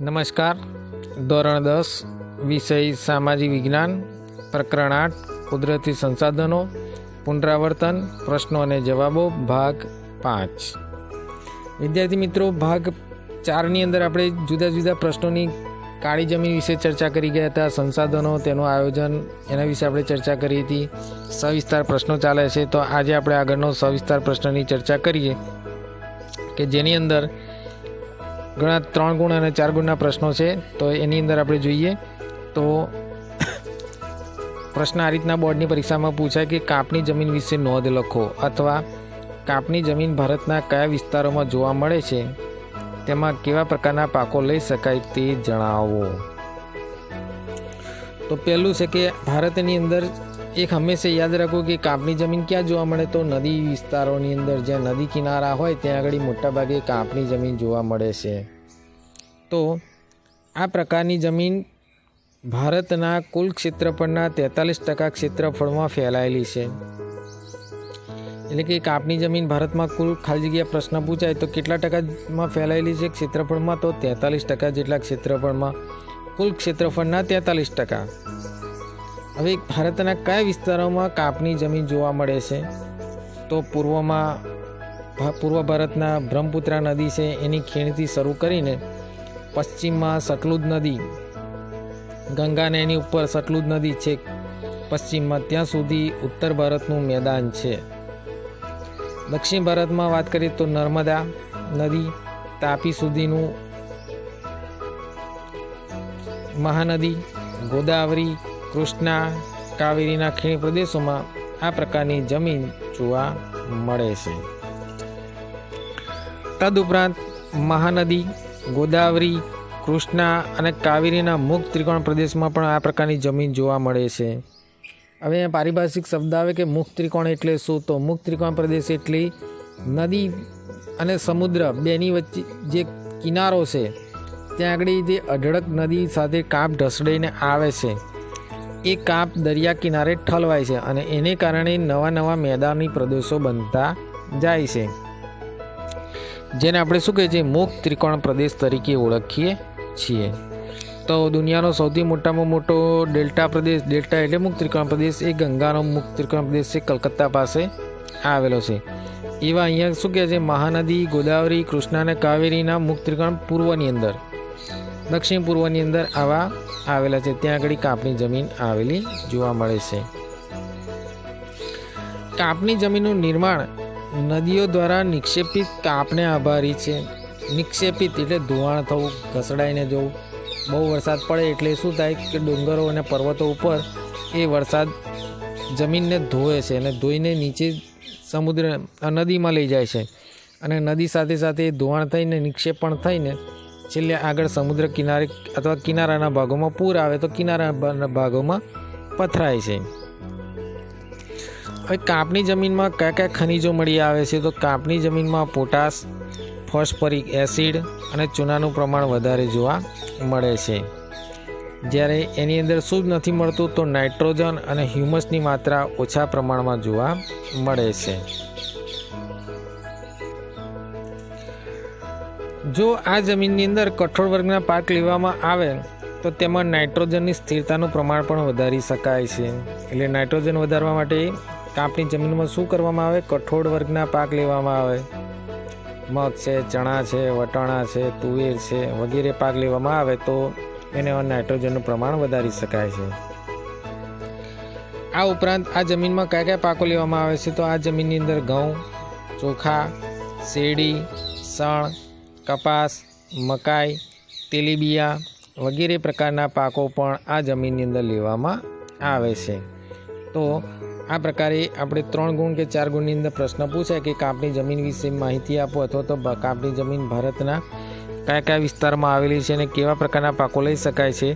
નમસ્કાર. ધોરણ દસ, વિષય સામાજિક વિજ્ઞાન, પ્રકરણ આઠ, કુદરતી સંસાધનો, પુનરાવર્તન, પ્રશ્નો અને જવાબો, ભાગ પાંચ. વિદ્યાર્થી મિત્રો, ભાગ ચારની અંદર આપણે જુદા જુદા પ્રશ્નોની કાળી જમીન વિશે ચર્ચા કરી ગયા હતા, સંસાધનો, તેનું આયોજન, એના વિશે આપણે ચર્ચા કરી હતી. સવિસ્તાર પ્રશ્નો ચાલે છે, તો આજે આપણે આગળનો સવિસ્તાર પ્રશ્નની ચર્ચા કરીએ કે જેની અંદર ઘણા ત્રણ ગુણ અને ચાર ગુણના પ્રશ્નો છે, તો એની અંદર આપણે જોઈએ તો પ્રશ્ન આ રીતના બોર્ડની પરીક્ષામાં પૂછાય કે કાપની જમીન વિશે નોંધ લખો અથવા કાપની જમીન ભારતના કયા વિસ્તારોમાં જોવા મળે છે, તેમાં કેવા પ્રકારના પાકો લઈ શકાય તે જણાવો. તો પહેલું છે કે ભારતની અંદર એક હંમેશા યાદ રાખો કે કાપની જમીન ક્યાં જોવા મળે તો નદી વિસ્તારોની અંદર. જ્યાં નદી કિનારા હોય, ત્યાં આગળ મોટાભાગે કાપની જમીન જોવા મળે છે. તો આ પ્રકારની જમીન ભારતના કુલ ક્ષેત્રફળના તેતાલીસ ટકા ક્ષેત્રફળમાં ફેલાયેલી છે. એટલે કે કાપની જમીન ભારતમાં કુલ ખાલી જગ્યા પ્રશ્ન પૂછાય તો કેટલા ટકામાં ફેલાયેલી છે ક્ષેત્રફળમાં? તો તેતાલીસ ટકા જેટલા ક્ષેત્રફળમાં. કુલ ક્ષેત્રફળના તેતાલીસ ટકા. હવે ભારતના કયા વિસ્તારોમાં કાપની જમીન જોવા મળે છે? તો પૂર્વમાં પૂર્વ ભારતના બ્રહ્મપુત્રા નદી છે, એની ખીણથી શરૂ કરીને પશ્ચિમમાં સતલુજ નદી, ગંગાને એની ઉપર સતલુજ નદી છે, પશ્ચિમમાં ત્યાં સુધી ઉત્તર ભારતનું મેદાન છે. દક્ષિણ ભારતમાં વાત કરીએ તો નર્મદા નદી, તાપી સુધીનું મહાનદી, ગોદાવરી કૃષ્ણા કાવેરીના ખીણ પ્રદેશોમાં આ પ્રકારની જમીન જોવા મળે છે. તદુપરાંત મહાનદી, ગોદાવરી, કૃષ્ણા અને કાવેરીના મુખ ત્રિકોણ પ્રદેશમાં પણ આ પ્રકારની જમીન જોવા મળે છે. હવે પારિભાષિક શબ્દ આવે કે મુખ ત્રિકોણ એટલે શું? તો મુખ ત્રિકોણ પ્રદેશ એટલે નદી અને સમુદ્ર બેની વચ્ચે જે કિનારો છે, ત્યાં આગળ જે અઢળક નદી સાથે કાપ ઢસડાઈને આવે છે. એ કાપ દરિયા કિનારે ઠલવાય છે અને એને કારણે નવા નવા મેદાની પ્રદેશો બનતા જાય છે. જેને આપણે શું કહીએ છીએ? મુખ ત્રિકોણ પ્રદેશ તરીકે ઓળખીએ છીએ. તો દુનિયાનો સૌથી મોટામાં મોટો ડેલ્ટા પ્રદેશ, ડેલ્ટા એટલે મુક્ત ત્રિકોણ પ્રદેશ, એ ગંગાનો મુક્ત ત્રિકોણ પ્રદેશ છે, કલકત્તા પાસે આવેલો છે. એવા અહીંયા શું કહે છે? મહાનદી, ગોદાવરી, કૃષ્ણા અને કાવેરીના મુક્ત ત્રિકોણ પૂર્વની અંદર. દક્ષિણ પૂર્વની અંદર આવા આવેલા છે. ત્યાં આગળ કાપની જમીન આવેલી જોવા મળે છે. કાપની જમીનનું નિર્માણ નદીઓ દ્વારા નિક્ષેપિત કાપને આભારી છે. નિક્ષેપિત એટલે ધોવાણ થવું, ઘસડાઈને જવું. બહુ વરસાદ પડે એટલે શું થાય કે ડુંગરો અને પર્વતો ઉપર એ વરસાદ જમીનને ધોવે છે અને ધોઈને નીચે સમુદ્ર, નદીમાં લઈ જાય છે. અને નદી સાથે સાથે ધોવાણ થઈને નિક્ષેપ પણ થઈને છેલ્લે આગળ સમુદ્ર કિનારે અથવા કિનારાના ભાગોમાં પૂર આવે તો કિનારાના ભાગોમાં પથરાય છે. હવે કાપની જમીનમાં કયા કયા ખનિજો મળી આવે છે? તો કાપની જમીનમાં પોટાશ, ફોસ્ફરિક એસિડ અને ચૂનાનું પ્રમાણ વધારે જોવા મળે છે. જ્યારે એની અંદર શું નથી મળતું તો નાઇટ્રોજન અને હ્યુમસની માત્રા ઓછા પ્રમાણમાં જોવા મળે છે. જો આ જમીનની અંદર કઠોળ વર્ગના પાક લેવામાં આવે, તો તેમાં નાઇટ્રોજનની સ્થિરતાનું પ્રમાણ પણ વધારી શકાય છે. એટલે નાઇટ્રોજન વધારવા માટે આપણી જમીનમાં શું કરવામાં આવે? કઠોળ વર્ગના પાક લેવામાં આવે. મગ છે, ચણા છે, વટાણા છે, તુવેર છે વગેરે પાક લેવામાં આવે, તો એને નાઇટ્રોજનનું પ્રમાણ વધારી શકાય છે. આ ઉપરાંત આ જમીનમાં કયા કયા પાકો લેવામાં આવે છે? તો આ જમીનની અંદર ઘઉં, ચોખા, શેરડી સણ કપાસ, મકાઈ, તેલીબિયા વગેરે પ્રકારના પાકો પણ આ જમીનની અંદર લેવામાં આવે છે. તો આ પ્રકારે આપણે ત્રણ ગુણ કે ચાર ગુણની અંદર પ્રશ્ન પૂછાય કે કાપની જમીન વિશે માહિતી આપો અથવા તો કાપની જમીન ભારતના કયા કયા વિસ્તારમાં આવેલી છે અને કેવા પ્રકારના પાકો લઈ શકાય છે.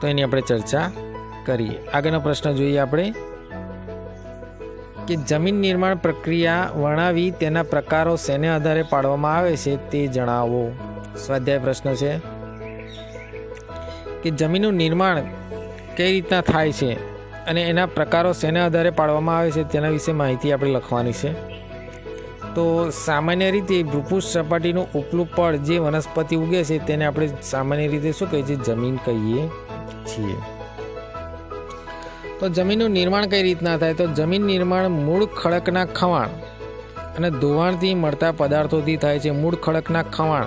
તો એની આપણે ચર્ચા કરીએ. આગળનો પ્રશ્ન જોઈએ આપણે. કે જમીન નિર્માણ પ્રક્રિયા વર્ણવી તેના પ્રકારો શેને આધારે પાડવામાં આવે છે તે જણાવો. સ્વાધ્યાય પ્રશ્ન છે, કે જમીનનું નિર્માણ કઈ રીતના થાય છે અને એના પ્રકારો શેના આધારે પાડવામાં આવે છે તેના વિશે માહિતી આપણે લખવાની છે. તો સામાન્ય રીતે ભૂપૃષ્ઠ સપાટીનું ઉપલું પડ જે વનસ્પતિ ઉગે છે તેને આપણે સામાન્ય રીતે શું કહીએ છીએ? જમીન કહીએ છીએ. તો જમીનનું નિર્માણ કઈ રીતના થાય? તો જમીન નિર્માણ મૂળ ખડકના ખવાણ અને ધોવાણથી મળતા પદાર્થોથી થાય છે મૂળ ખડકના ખવાણ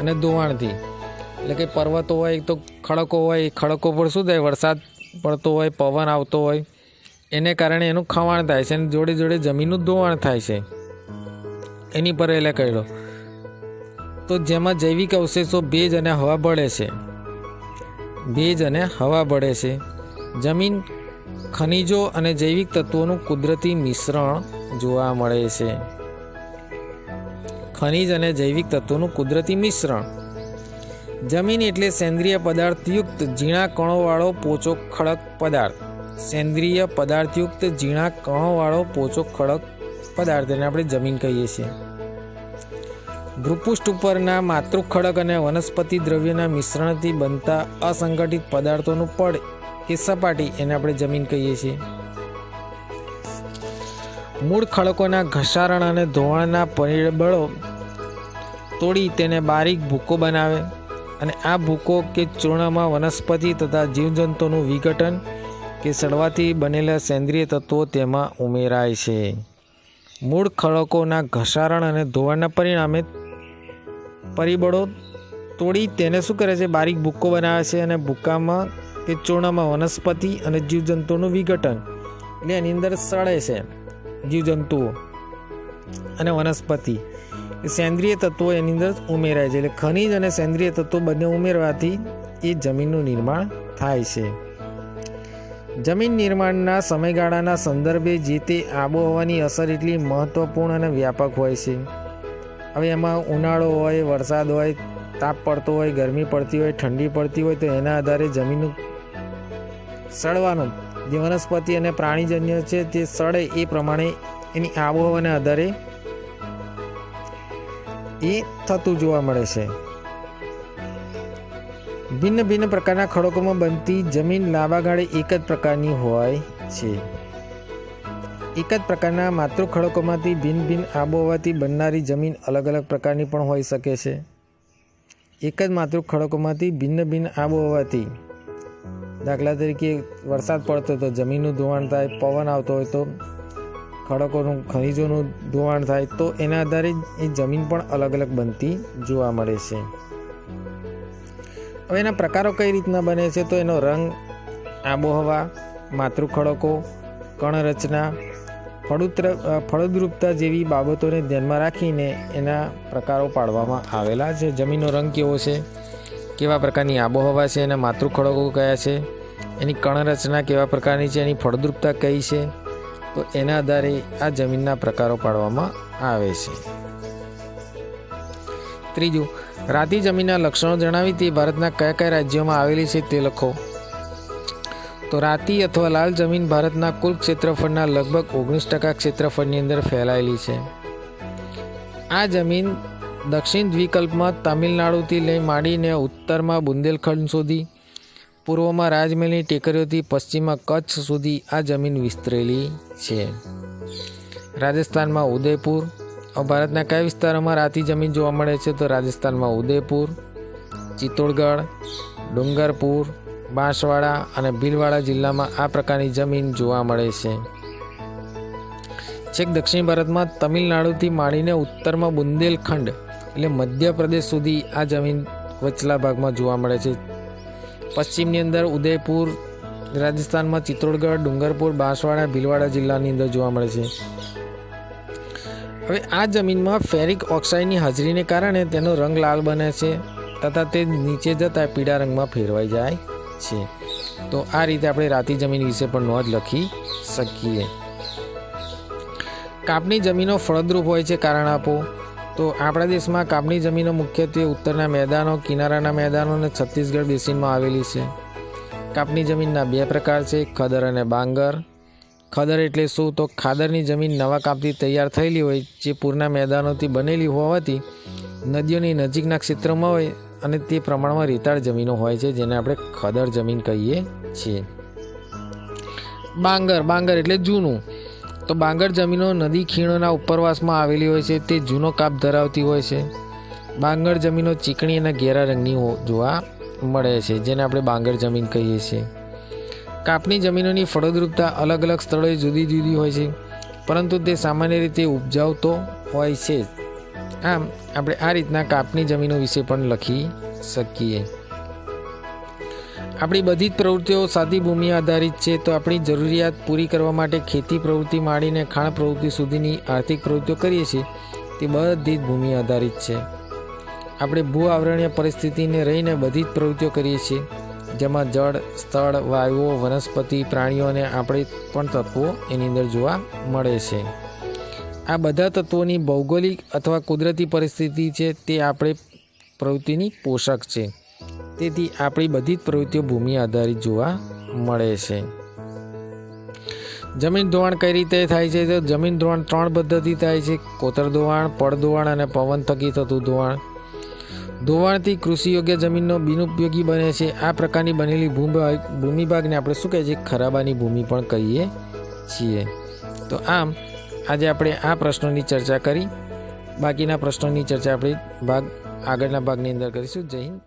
અને ધોવાણથી. એટલે કે પર્વતો હોય તો ખડકો હોય ખડકો પર શું થાય? વરસાદ પડતો હોય, પવન આવતો હોય, એને કારણે એનું ખવાણ થાય છે અને જોડે જોડે જમીનનું ધોવાણ થાય છે. એની પર એટલે કહેલો. તો જેમાં જૈવિક અવશેષો ભેજ અને હવા બળે છે. ભેજ અને હવા બળે છે. જમીન ખનિજો અને જૈવિક તત્વોનું કુદરતી મિશ્રણ જોવા મળે છે. ખનિજ અને જૈવિક તત્વોનું કુદરતી મિશ્રણ. જમીન એટલે સેન્દ્રિય પદાર્થયુક્ત ઝીણા કણોવાળો પોચો ખડક પદાર્થ. સેન્દ્રિય પદાર્થયુક્ત ઝીણા કણોવાળો પોચો ખડક પદાર્થ એને આપણે જમીન કહીએ છીએ. ભૂપૃષ્ઠ ઉપરના માતૃ ખડક અને વનસ્પતિ દ્રવ્યના મિશ્રણથી બનતા અસંગઠિત પદાર્થોનું પડ એ સપાટી એને આપણે જમીન કહીએ છીએ. મૂળ ખડકોના ઘસારણ અને ધોવાણના પરિબળો તોડી તેને બારીક ભૂકો બનાવે અને આ ભૂકો કે ચૂર્ણમાં વનસ્પતિ તથા જીવજંતુનું વિઘટન કે સડવાથી બનેલા સેન્દ્રિય તત્વો તેમાં ઉમેરાય છે. મૂળ ખડકોના ઘસારણ અને ધોવાણના પરિણામે પરિબળો તોડી તેને શું કરે છે? બારીક ભૂકો બનાવે છે અને ભૂકામાં કે ચોળામાં વનસ્પતિ અને જીવજંતુનું વિઘટન. એટલે એની અંદર સળે છે જીવજંતુઓ અને વનસ્પતિ. સેન્દ્રિય તત્વો એની અંદર ઉમેરાય છે. એટલે ખનિજ અને સેન્દ્રિય તત્વો બંને ઉમેરવાથી એ જમીનનું નિર્માણ થાય છે. જમીન નિર્માણના સમયગાળાના સંદર્ભે જે તે આબોહવાની અસર એટલી મહત્વપૂર્ણ અને વ્યાપક હોય છે. હવે એમાં ઉનાળો હોય, વરસાદ હોય તાપ પડતો હોય, ગરમી પડતી હોય, ઠંડી પડતી હોય, તો એના આધારે જમીનનું સડવાનું જે વનસ્પતિ અને પ્રાણીજન્ય છે, તે સડે એ પ્રમાણે એની આબોહવાના આધારે એ થતું જોવા મળે છે. ભિન્ન ભિન્ન પ્રકારના ખડકોમાં બનતી જમીન લાંબા ગાળે એક જ પ્રકારની હોય છે. એક જ પ્રકારના માતૃ ખડકોમાંથી ભિન્ન ભિન્ન આબોહવાથી બનનારી જમીન અલગ અલગ પ્રકારની પણ હોઈ શકે છે. એક જ માતૃ ખડકોમાંથી ભિન્ન ભિન્ન આબોહવાથી. દાખલા તરીકે વરસાદ પડતો હોય તો જમીનનું ધોવાણ થાય, પવન આવતો હોય તો ખડકોનું, ખનીજોનું ધોવાણ થાય તો એના આધારે એ જમીન પણ અલગ અલગ બનતી જોવા મળે છે. હવે એના પ્રકારો કઈ રીતના બને છે? તો એનો રંગ, આબોહવા, માતૃ ખડકો, કણરચના ફળુત્ર ફળદ્રુપતા જેવી બાબતોને ધ્યાનમાં રાખીને એના પ્રકારો પાડવામાં આવેલા છે. જમીનનો રંગ કેવો છે? કેવા પ્રકારની આબોહવા છે? એના માતૃ ખડકો કયા છે? એની કણરચના કેવા પ્રકારની છે? એની ફળદ્રુપતા કઈ છે? તો એના આધારે આ જમીનના પ્રકારો પાડવામાં આવે છે. ત્રીજું, રાતી જમીનના લક્ષણો જણાવી તે ભારતના કયા કયા રાજ્યોમાં આવેલી છે તે લખો. તો રાતી અથવા લાલ જમીન ભારતના કુલ ક્ષેત્રફળના લગભગ ઓગણીસ ટકા ક્ષેત્રફળની અંદર ફેલાયેલી છે. આ જમીન દક્ષિણ દ્વિકલ્પમાં તામિલનાડુથી લઈ માંડીને ઉત્તરમાં બુંદેલખંડ સુધી, પૂર્વમાં રાજમહેલની ટેકરીઓથી પશ્ચિમમાં કચ્છ સુધી આ જમીન વિસ્તરેલી છે. રાજસ્થાનમાં ઉદયપુર. ભારતના કયા વિસ્તારોમાં રાતી જમીન જોવા મળે છે તો રાજસ્થાનમાં ઉદયપુર, ચિત્તોડગઢ, ડુંગરપુર બાંસવાડા અને ભીલવાડા જિલ્લામાં આ પ્રકારની જમીન જોવા મળે છે. છેક દક્ષિણ ભારતમાં તમિલનાડુથી માંડીને ઉત્તરમાં બુંદેલખંડ એટલે મધ્યપ્રદેશ સુધી આ જમીન વચલા ભાગમાં જોવા મળે છે. પશ્ચિમની અંદર ઉદયપુર, રાજસ્થાનમાં ચિત્તોડગઢ ડુંગરપુર, બાંસવાડા, ભીલવાડા જિલ્લાની અંદર જોવા મળે છે. હવે આ જમીનમાં ફેરિક ઓક્સાઇડની હાજરીને કારણે તેનો રંગ લાલ બને છે તથા તે નીચે જતાં પીળા રંગમાં ફેરવાઈ જાય. છે. તો આ રીતે આપણે રાતી જમીન વિશે પણ નોંધ લખી શકીએ. કાપની જમીનો ફળદ્રુપ હોય છે કારણ આપો. તો આપણા દેશમાં કાપની જમીનો મુખ્યત્વે ઉત્તરના મેદાનો, કિનારાના મેદાનો અને છત્તીસગઢ બેસિનમાં આવેલી છે. કાપની જમીનના બે પ્રકાર છે, ખદર અને બાંગર. ખદર એટલે શું? તો ખાદરની જમીન નવા કાપથી તૈયાર થયેલી હોય, જે પૂરના મેદાનોથી બનેલી હોવાથી નદીઓની નજીકના ક્ષેત્રમાં હોય અને તે પ્રમાણમાં રેતાળ જમીનો હોય છે, જેને આપણે ખદર જમીન કહીએ છીએ. બાંગર બાંગર એટલે જૂનું. તો બાંગર જમીનો નદી ખીણોના ઉપરવાસમાં આવેલી હોય છે, તે જૂનો કાપ ધરાવતી હોય છે. બાંગર જમીનો ચીકણી અને ઘેરા રંગની જોવા મળે છે, જેને આપણે બાંગર જમીન કહીએ છીએ. કાપની જમીનોની ફળદ્રુપતા અલગ અલગ સ્થળોએ જુદી જુદી હોય છે, પરંતુ તે સામાન્ય રીતે ઉપજાવતો હોય છે. જ. આમ, આપણે આ રીતના કાપની જમીનો વિશે પણ લખી શકીએ. આપણી બધી જ પ્રવૃત્તિઓ સાદી ભૂમિ આધારિત છે, તો આપણી જરૂરિયાત પૂરી કરવા માટે ખેતી પ્રવૃત્તિ માંડીને ખાણ પ્રવૃત્તિ સુધીની આર્થિક પ્રવૃત્તિઓ કરીએ છીએ, તે બધી જ ભૂમિ આધારિત છે. આપણે ભૂ આવરણીય પરિસ્થિતિને રહીને બધી જ પ્રવૃત્તિઓ કરીએ છીએ, જેમાં જળ, સ્થળ, વાયુઓ, વનસ્પતિ પ્રાણીઓને આપણે પણ તત્વો એની અંદર જોવા મળે છે. આ બધા તત્વોની ભૌગોલિક અથવા કુદરતી પરિસ્થિતિ છે તે આપણે પ્રવૃત્તિની પોષક છે. તેથી આપણી બધી જ પ્રવૃત્તિઓ ભૂમિ આધારિત જોવા મળે છે. જમીન ધોવાણ કઈ રીતે થાય છે? તો જમીન ધોવાણ ત્રણ પદ્ધતિ થાય છે. કોતર ધોવાણ, પડ ધોવાણ અને પવન થકી થતું ધોવાણ. ધોવાણથી કૃષિ યોગ્ય જમીનનો બિનઉપયોગી બને છે. આ પ્રકારની બનેલી ભૂમિભાગ ભૂમિભાગને આપણે શું કહે છે? ખરાબાની ભૂમિ પણ કહીએ છીએ. તો આમ આજે આપણે આ પ્રશ્નોની ચર્ચા કરી. બાકીના પ્રશ્નોની ચર્ચા આપણે ભાગ, આગળના ભાગની અંદર કરીશું. જય હિન્દ